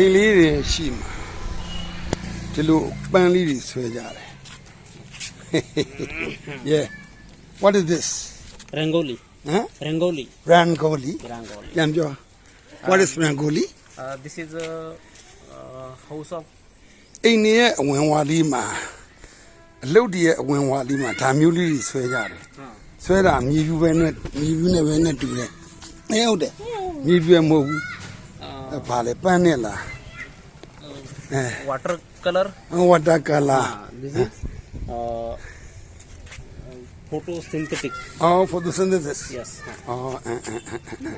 အိမ်လေးတွေရှိမှာဒီလိုပန်းလေးတွေဆွဲကြတယ် yeah what is this Rangoli. ဟမ် Rangoli. rangoli Rangoli. ပြန်ပြော what is rangoli Uh, this is a uh, house of အိမ်နေရဲ့အဝင်ဝါလေးမှာအလုတ်တည်းရဲ့အဝင်ဝါလေးမှာဒါမျိုးလေးတွေဆွဲကြတယ်ဆွဲတာမြေပြူပဲနဲ့မြေပြူနဲ့ပဲနဲ့တူတယ်အဲဟုတ်တယ်မြေပြူမဟုတ်ဘူး uh, အဲဘာလဲပန်းနဲ့လားအဲ watercolor. ဝတ်တကလာ Uh, this is uh, photosynthetic. အော် photosynthesis Yes. အော်အဲအဲအဲအဲ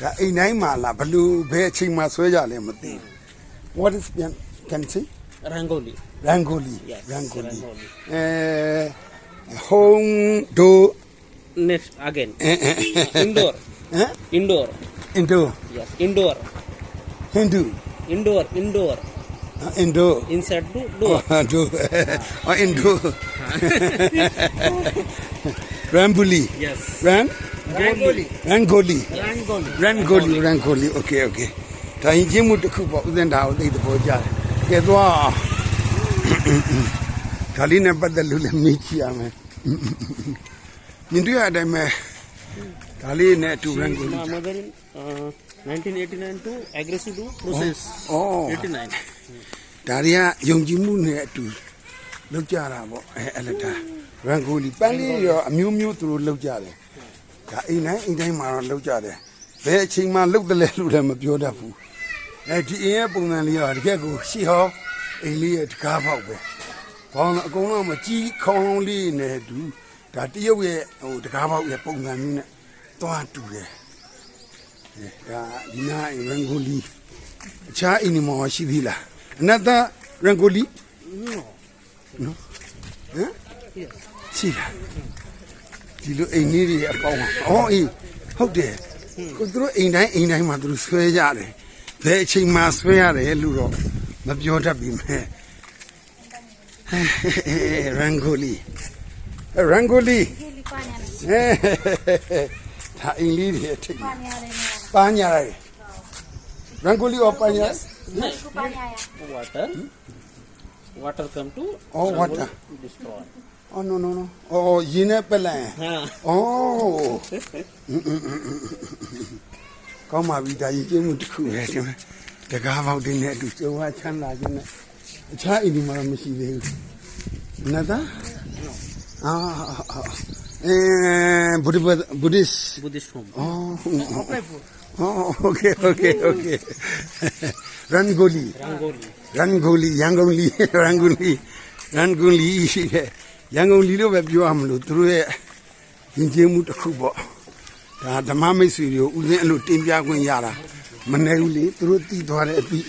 ဒါအိမ်တိုင်းမှာလားဘလူဘယ်အချိန်မှာဆွဲကြလဲမသိဘူး what is can can see Rangoli. rangoli Yes. rangoli Rangoli. အဲ home do Next again. အဲအဲ Indoor. ဟမ် Indoor. indo Yes. Indoor. Hindu Indoor. Indoor. indo Inside do door. do oh indo rambuli Yes. ran Rangoli. rangoli Rangoli. rangoli rangoli okay okay ဒါရင်ချင်းမှုတစ်ခုပေါ့ဥစဉ်ဒါကိုသိတဲ့ပေါ်ကြတယ်ကဲသွားအောင်ဒါလေးနဲ့ပတ်သက်လို့လည်းမေးကြည့်ရမယ်မြင်တွေ့ရတဲ့အတိုင်းပဲ ဒါလေးနဲ့အတူ rangoli My mother in uh, 1989 to aggressive to process. ဩ 89. ဒါတွေကယုံကြည်မှုနဲ့အတူလောက်ကြတာပေါ့အဲအဲ့လက်တာရန်ကိုလီပန်းလေးရောအမျိုးမျိုးသူတို့လောက်ကြတယ်ဒါအိမ်တိုင်းအိမ်တိုင်းမှာတော့လောက်ကြတယ်ဘယ်အချိန်မှလောက်တယ်လဲလို့လည်းမပြောတတ်ဘူးအဲဒီအိမ်ရဲ့ပုံစံလေးကတကယ်ကိုရှေ့ဟောအိမ်လေးရဲ့တကားပေါက်ပဲဘောင်းတော့အကုန်လုံးမကြီးခေါင်းလုံးလေးနဲ့အတူဒါတရုတ်ရဲ့ဟိုတကားပေါက်ရဲ့ပုံစံမျိုးနဲ့ သွားတူတယ်အဲဒါဒီနာရန်ကိုလီအခြားအိမ်တွေမှာရှိသေးလား Another Rangoli? No. No. ဟမ်ရှိလားဒီလိုအိမ်ကြီးတွေအပေါင်းအော်အေးဟုတ်တယ်ကိုသူတို့အိမ်တိုင်းအိမ်တိုင်းမှာသူတို့ဆွဲကြတယ်ဘယ်အချိန်မှဆွဲရတယ်လို့တော့မပြောတတ်ပြီမဲ့ရန်ဂိုလီရန်ဂိုလီ Hili panya na ဟဲဒါအိမ်လေးတွေအထိတ် panya na na. ပန်းညာရတယ်ရန်ဂိုလီအော်ပန်းညာ Ku panya ya. Water. Water come to Oh, water. to destroy. အော် no no no အော်ရင်းနဲ့ပက်လန် Huh. အော်ကောင်းပါပြီဒါရင်ကျင်းမှုတစ်ခုပဲဒီမှာတကားပေါက်တင်းနဲ့အတူကျုံဝါချမ်းသာခြင်းနဲ့အခြားအိမ်ဒီမှာတော့မရှိသေးဘူးနတ်သားအာ Uh, Buddhist. Buddhist. Buddhist home. Oh. Oh, okay, okay, okay. Rangoli. Rangoli. Rangoli, Yangonli, Rangoli, Rangoli. Yangonli လို့ပဲပြောရမလို့သူတို့ရဲ့ယဉ်ကျေးမှုတစ်ခုပေါ့။ဒါဓမ္မမိတ်ဆွေတွေကိုဦးစင်းအဲ့လိုတင်ပြခွင့်ရတာမနေဘူးလေသူတို့တည်သွားတဲ့အပြီး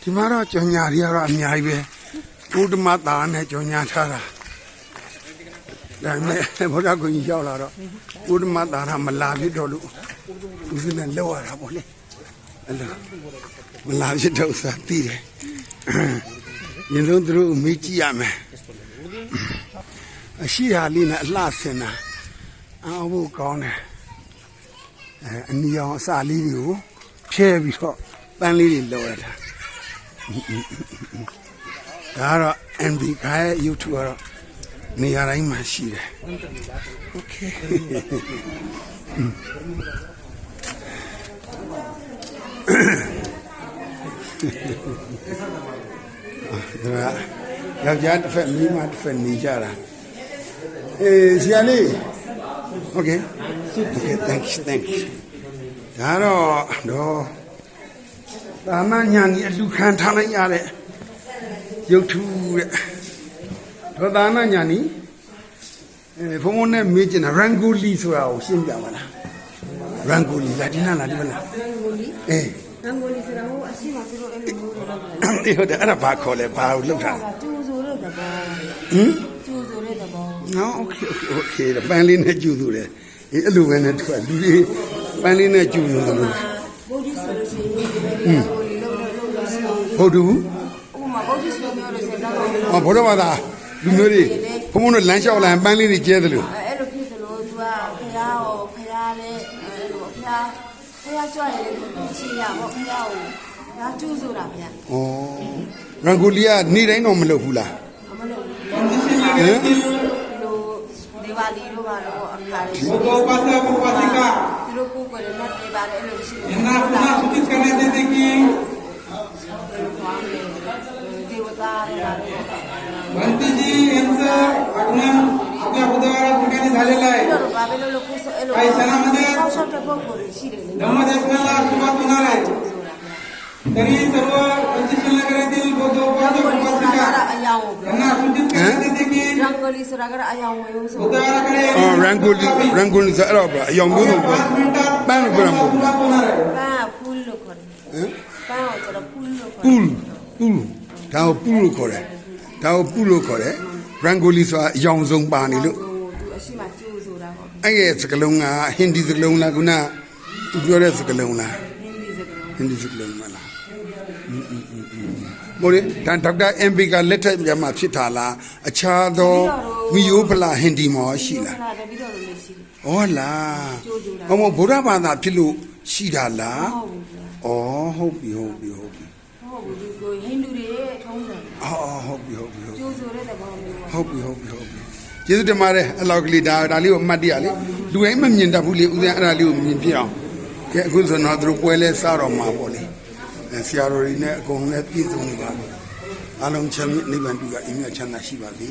ဒီမှာတော့ကြော်ညာတွေကတော့အများကြီးပဲ။ဘုဒ္ဓမသာနဲ့ကြော်ညာထားတာ။ ဒါပေမဲ့ဘုရားကိုကြီးရောက်လာတော့ဘုဒ္ဓမသာကမလာဖြစ်တော့လို့ဥစဉ်နဲ့လောက်ရတာပေါ့လေအဲ့လိုမလာဖြစ်တော့စားတည်တယ်ရင်ဆုံးသူတို့မေးကြည့်ရမယ်အရှိဟာလေးနဲ့အလှဆင်တာအောက်ဖို့ကောင်းတယ်အဲအနီအောင်အစာလေးတွေကိုဖြဲပြီးတော့ပန်းလေးတွေလောရတာဒါကတော့ MD ခိုင် YouTube ကတော့ နေရာတိုင်းမှာရှိတယ် Okay ဒါကယောက်ျားတစ်ဖက်မိန်းမတစ်ဖက်နေကြတာအေးဆရာလေး Okay Okay thank you thank you ဒါတော့တော့တာမညာကြီးအလူခံထားလိုက်ရတဲ့ရုပ်ထုတဲ့ တော့တာမညာကြီးအဲဘုံဘုံနဲ့မေးကျင်တာရန်ဂူလီဆိုတာကိုရှင်းပြပါလားရန်ဂူလီလာဒီနာလားဒီမလား Rangoli. အေး Rangoli sira ho asima siro elu ho lo lo. အေးဟုတ်တယ်အဲ့ဒါဘာခေါ်လဲဘာကိုလောက်တာ Ga tu zo lo da ba. ဟမ် Tu zo lo da ba. နော်โอเคโอเคပန်းလေးနဲ့ကျူသူတယ်အေးအဲ့လိုပဲနဲ့သူကလူတွေပန်းလေးနဲ့ကျူသူတယ်လို့ Bodi so lo si. Rangoli lo lo lo lo si. ဟုတ်တူ Uma bodi so lo lo si da ba. ဟောဘုရားဘာသာ လူမျိုးတွေဘုံဘုံတို့လမ်းလျှောက်လာရင်ပန်းလေးတွေကျဲတယ်လို့အဲ့လိုဖြစ်တယ်လို့သူကဖះရောဖះလည်းအဲ့လိုဖះဖះကြွရည်လို့ချီရပေါ့ဖះကိုဖះဒါကျိုးဆိုတာဗျာဩရန်ကုန်လီကနေတိုင်းတော့မလုပ်ဘူးလားအမလို့ဟမ်လိုဒီပါလီတို့ပါတော့အခါလေးရှိတယ် Foto pasa pupasika. သူတို့ကိုယ်ကိုယ်နဲ့ပြပါတယ်အဲ့လိုရှိတယ် Ina puna sutit karne dete ki ဒေဝတာတွေပါ भंतीजी यांचं आगमन आपल्या बुधवारा ठिकाणी झालेलं आहे काही सणामध्ये धर्मदर्शनाला सुरुवात होणार आहे तरी सर्व पंचशील नगरातील बौद्ध यांना सूचित करण्यात येते की बुधवाराकडे रंगोली रंगोली पाच मिनिटात सुरुवात होणार आहे पूल पूल ဖူးလို့ခေါ်တယ်ဟမ်ပန်းကိုကျတော့ဖူးလို့ခေါ်ပူလူပူလူဒါကိုပူလို့ခေါ်တယ်ဒါကိုပူလို့ခေါ်တယ်ရန်ကုန်လီဆိုတာအယောင်ဆုံးပါနေလို့ဟိုသူအရှိမကျိုးဆိုတာပေါ့အဲ့ရဲ့စကလုံးကဟင်ဒီစကလုံးလားခုနသူပြောတဲ့စကလုံးလားဟင်းဒီစကားဟင်ဒီစကလုံးမလားမို့လေဒါဒေါက်တာအမ်ဘီကလက်ထက်မြတ်မှာဖြစ်တာလားအခြားသောမီယိုဖလာဟင်ဒီမောရှိလားလားတပီတော့လို့ရှိတယ်ဩလားဟောမဗုဒ္ဓဘာသာဖြစ်လို့ရှိတာလားဟုတ်ဘူးဗျာဩဟုတ်ပြီဟုတ်ပြီဟုတ်ပြီ ဟုတ်ဘူးဒီကိုဟိန္ဒူတွေရဲ့ထုံးစံ အော်ဟုတ်ပြီဟုတ်ပြီဟုတ်ပြီ ကျိုးဆိုတဲ့သဘောမျိုးပေါ့ ဟုတ်ပြီဟုတ်ပြီဟုတ်ပြီကျေးဇူးတင်ပါတယ်အလောက်ကလေးဒါဒါလေးကိုအမှတ်တရလေလူတိုင်းမမြင်တတ်ဘူးလေဦးဇင်းအဲ့ဒါလေးကိုမြင်ပြအောင်ကဲအခုဆိုတော့သူတို့ပွဲလဲစတော့မှာပေါ့လေအဲဆရာတော်တွေနဲ့အကုန်လည်းပြည့်စုံနေပါပြီအားလုံးချမ်းမြေ့နိဗ္ဗာန်တူကအင်းမြတ်ချမ်းသာရှိပါစေ